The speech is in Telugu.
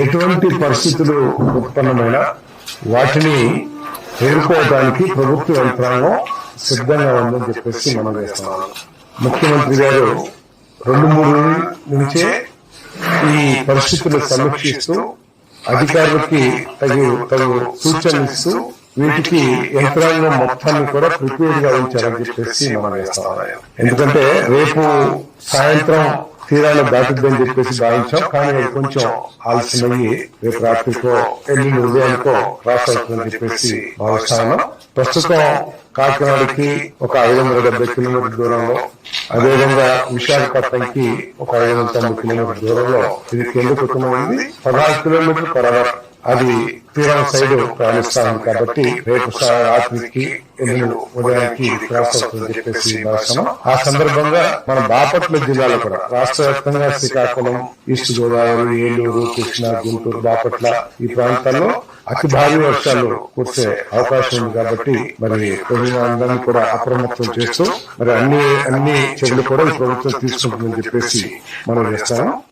ఎటువంటి పరిస్థితులు ఉత్పన్నమైనా వాటిని ఎదుర్కోవడానికి ప్రభుత్వ యంత్రాంగం సిద్ధంగా ఉందని చెప్పేసి మనం చేస్తున్నాం. ముఖ్యమంత్రి గారు రెండు మూడు రోజుల నుంచే ఈ పరిస్థితులు సమీక్షిస్తూ అధికారులకి తగు తగు సూచనలు ఇస్తూ వీటికి యంత్రాంగం మొత్తాన్ని కూడా ప్రిపేర్గా ఉంచారని చెప్పేసి మనం వేస్తాం ఎందుకంటే రేపు సాయంత్రం తీరాన్ని దాటుద్దని చెప్పేసి భావించాం. కానీ అది కొంచెం ఆలస్యమయ్యి రేపు రాత్రికో ఎల్లుండి ఉదయానికో క్రాస్ అవుతుందని చెప్పేసి భావిస్తాను ప్రస్తుతం కాకినాడకి ఒక ఐదు వందల డెబ్బై కిలోమీటర్ దూరంలో అదేవిధంగా విశాఖపట్నంకి ఒక ఐదు వందల తొంభై కిలోమీటర్ దూరంలో ఇది కేంద్రీకృతమైంది. పదహారు కిలోమీటర్ పర్ అవర్ అది తీరం సైడ్ ప్రయాణిస్తా ఉంది కాబట్టి రేపు రాత్రికి ఎల్లుండి ఉదయానికి క్రాస్ అవుతుందని చెప్పేసి భావిస్తున్నాం ఆ సందర్భంగా మన బాపట్ల జిల్లాలో కూడా రాష్ట్ర వ్యాప్తంగా శ్రీకాకుళం ఈస్ట్ గోదావరి ఏలూరు కృష్ణా గుంటూరు బాపట్ల ఈ ప్రాంతాల్లో అతి భారీ వర్షాలు కురిసే అవకాశం ఉంది కాబట్టి మరి ప్రజలందరినీ కూడా అప్రమత్తం చేస్తూ మరి అన్ని అన్ని చర్యలు కూడా ఈ ప్రభుత్వం తీసుకుంటుందని చెప్పేసి మనం చేస్తాము.